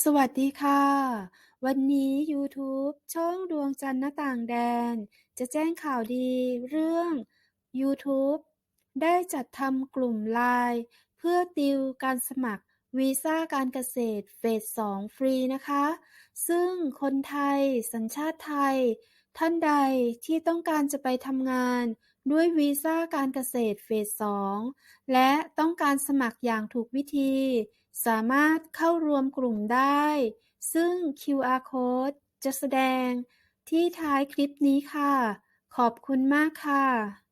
สวัสดีค่ะ วันนี้ยูทูบช่องดวงจันทร์หน้าต่างแดน จะแจ้งข่าวดีเรื่อง YouTube ได้จัดทำกลุ่มไลน์เพื่อติวการสมัครวีซ่าการเกษตรเฟส 2 ฟรีนะคะ ซึ่งคนไทยสัญชาติไทย ท่านใดที่ต้องการจะไปทำงานด้วยวีซ่าการเกษตรเฟส 2 และต้องการสมัครอย่างถูกวิธี สามารถเข้ารวมกลุ่มได้ ซึ่ง QR Code จะแสดงที่ท้ายคลิปนี้ค่ะ ขอบคุณมากค่ะ